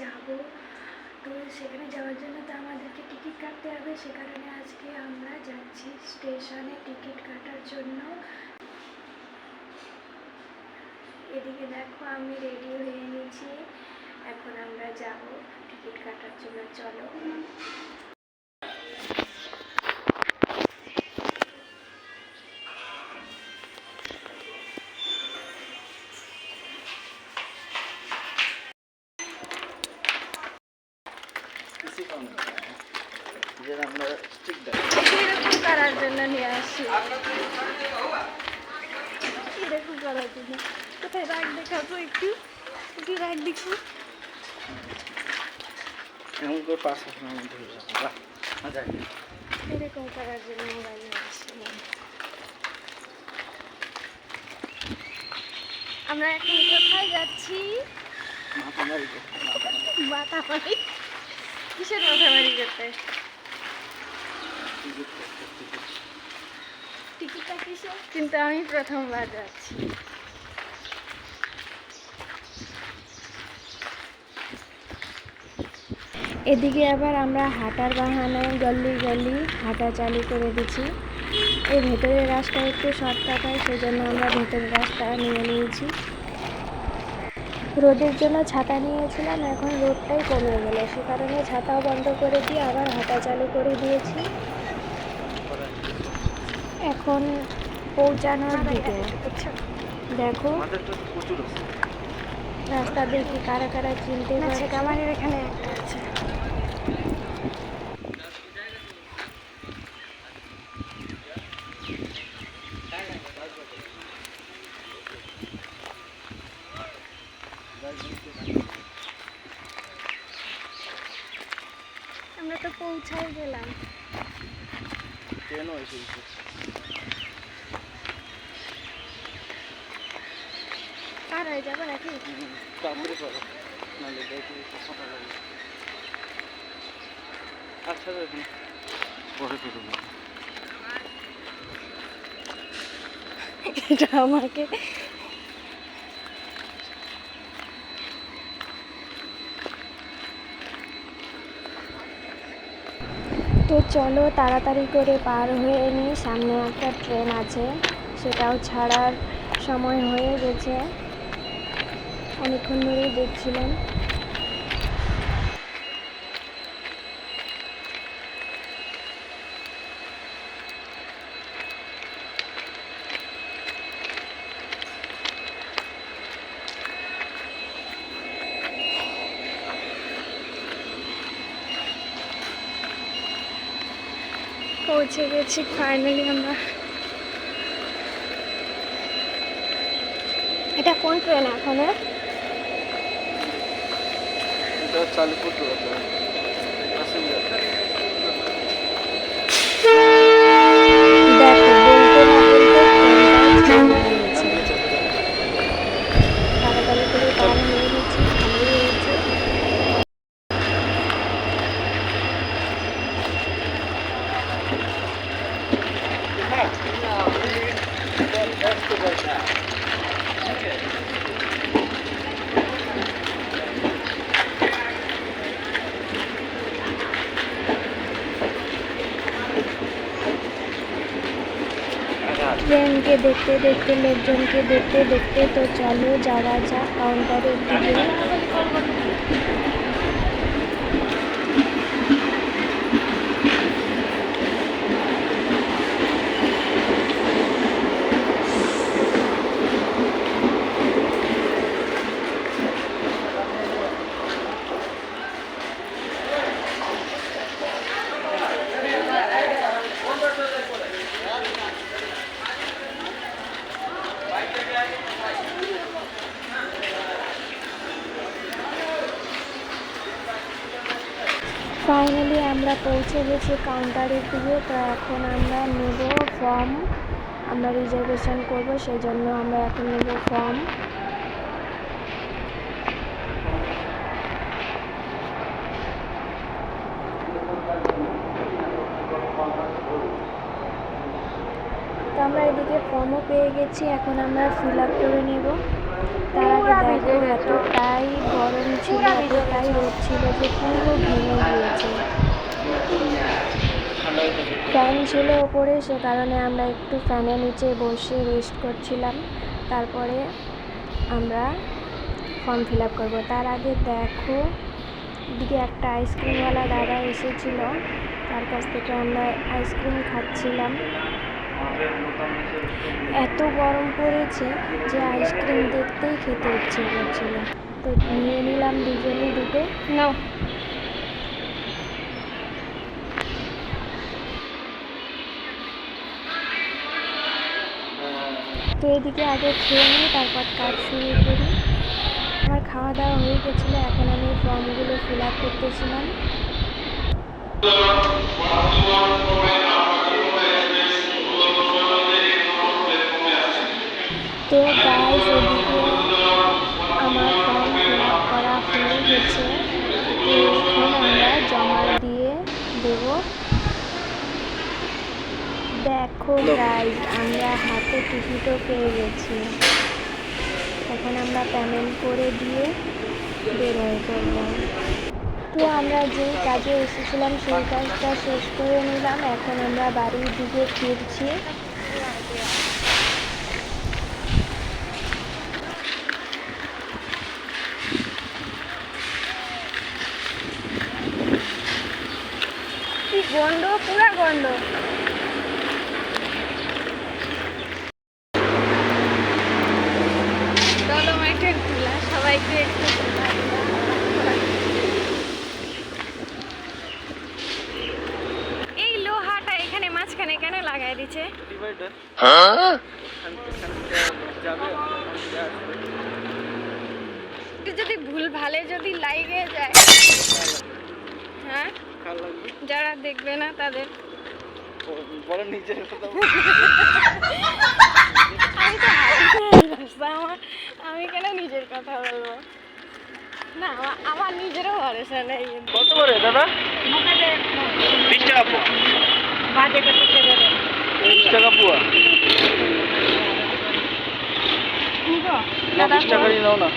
যাব। তো সেখানে যাওয়ার জন্য তো আমাদেরকে টিকিট কাটতে হবে, সে কারণে আজকে আমরা যাচ্ছি স্টেশনে টিকিট কাটার জন্য। এদিকে দেখো আমি রেডি হয়ে নিয়েছি। এখন আমরা যাব টিকিট কাটার জন্য চলো। আমরা এরকম করার জন্য নিয়ে আসি। করার জন্য কোথায় রাগ দেখাবো একটু? একটু রাগ দেখো এমন করে এরকম করার জন্য মোবাইল আসছিলাম আমরা এখন কোথায় যাচ্ছি? মাথা কিসের মাথামারি করতে? টিকিটটা কিসের? কিন্তু আমি প্রথমবার যাচ্ছি। এদিকে আবার আমরা হাঁটার বাহানায় গল্লি গল্লি হাঁটা চালু করে দিচ্ছি। এই ভেতরের রাস্তা একটু শর্টকাট হয় সেই জন্য আমরা ভেতরের রাস্তা নিয়ে নিয়েছি। রোদের জন্য ছাতা নিয়েছিলাম এখন রোদটাই কমে গেল। সে কারণে ছাতাও বন্ধ করে দিয়ে আবার হাঁটা চালু করে দিয়েছি। এখন পৌঁছানোর দিকে? দেখো। আমাদের তো প্রচুর রাস্তা দেখি কারা কারা চিনতে পারছে। আমার এখানে একটা আছে। আমরা তো পৌঁছাই গেলাম। ট্রেনও এসে গেছে কার হয়ে যাবে নাকি? তাড়াতাড়ি করো। নাহলে দেখি সময় লাগে। আচ্ছা দেখুন পরে করব এটা আমাকে তো চলো তাড়াতাড়ি করে পার হয়ে নিই। সামনে একটা ট্রেন আছে। সেটাও ছাড়ার সময় হয়ে গেছে। অনেকক্ষণ ধরেই দেখছিলাম। পৌঁছে গেছি ফাইনালি আমরা। এটা কোন ট্রেন এখন? চালু করতে হবে প্যাসেঞ্জার দেখো বলতে না বলতে ট্রেনটাও ছেড়ে দিয়েছে তাড়াতাড়ি করে পার হয়ে গেছি ভালোই হয়েছে ট্রেনকে দেখতে দেখতে লোকজনকে দেখতে দেখতে তো চলো যাওয়া যাক কাউন্টারের দিকে। ফাইনালি আমরা পৌঁছে গেছি কাউন্টারের দিকে। তো এখন আমরা নেব ফর্ম আমরা রিজার্ভেশন করব সেই জন্য আমরা এখন নেব ফর্ম তো আমরা এদিকে ফর্মও পেয়ে গেছি। এখন আমরা ফিল আপ করে নেব। তার আগে দেখো, এতটাই গরম ছিল, এতটাই রোদ যে পুরো ভেঙে গিয়েছে। ফ্যান ছিল ওপরে, সে কারণে আমরা একটু ফ্যানের নিচে বসে রেস্ট করছিলাম। তারপরে আমরা ফর্ম ফিল আপ করব। তার আগে দেখো দিকে একটা আইসক্রিমওয়ালা দাদা এসেছিল। তার কাছ থেকে আমরা আইসক্রিম খাচ্ছিলাম। এত গরম পড়েছে যে আইসক্রিম দেখতেই খেতে ইচ্ছে করছিল। তো নিয়ে নিলাম দুজনে দুটো। নাও। তো এদিকে আগে খেয়ে নিই, তারপর কাজ শুরু করি। আমার খাওয়া দাওয়া হয়ে গেছিল, এখন আমি ফর্মগুলো ফিল আপ করতেছিলাম। তো গাইস এদিকে আমার ফর্ম ফিল আপ করা হয়ে গেছে। তো এখন আমরা জমা দিয়ে দেব। দেখো গাইস আমরা হাতে টিকিটও পেয়ে গেছি। এখন আমরা পেমেন্ট করে দিয়ে বেরোয় করলাম তো আমরা যেই কাজে এসেছিলাম, সেই কাজটা শেষ করে নিলাম। এখন আমরা বাড়ির দিকে ফিরছি। গন্ধ, পুরা গন্ধ ডলোমাইটের তুলা সবাইকে একটু তুলা এই লোহাটা এখানে মাঝখানে কেন লাগাই দিছে। যদি ভুল ভালে যদি লাগে যায়। হ্যাঁ? যারা দেখবে না তাদের। আমি কেন নিজের কথা বলব? না আমার- নিজেরও ভরসা নেই। কত করে দাদা? বাজে বিশ টাকা পোয়া না বিশ টাকারই নাও না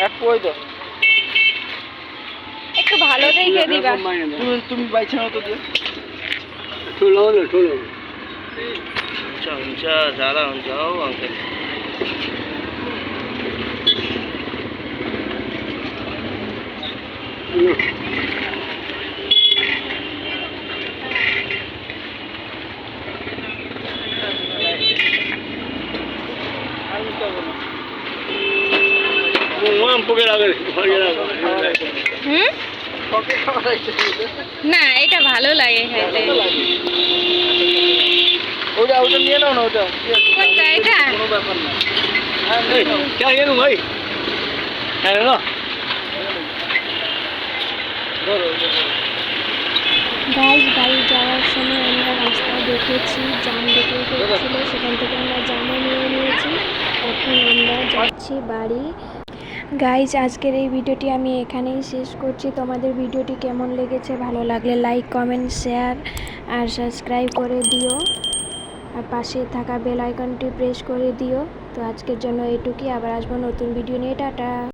এক পোয়াই দাও একটু ভালো দেখে দিবা তুমি তুমি বাইছে নাও তো দিয়ে हुन्छ हुन्छ ज्यादा हुन्छ हौ अङ्कल उहाँ না এটা ভালো লাগে খাইতে ভাই। যাওয়ার সময় আমরা রাস্তা দেখেছি জাম দেখে সেখান থেকে আমরা জামা নিয়ে নিয়েছি। এখন আমরা যাচ্ছি বাড়ি। গাইজ আজকের এই ভিডিওটি আমি এখানেই শেষ করছি। তোমাদের ভিডিওটি কেমন লেগেছে, ভালো লাগলে লাইক কমেন্ট শেয়ার আর সাবস্ক্রাইব করে দিও। আর পাশে থাকা বেল আইকনটি প্রেস করে দিও। তো আজকের জন্য এটুকুই। আবার আসব নতুন ভিডিও নিয়ে। টাটা।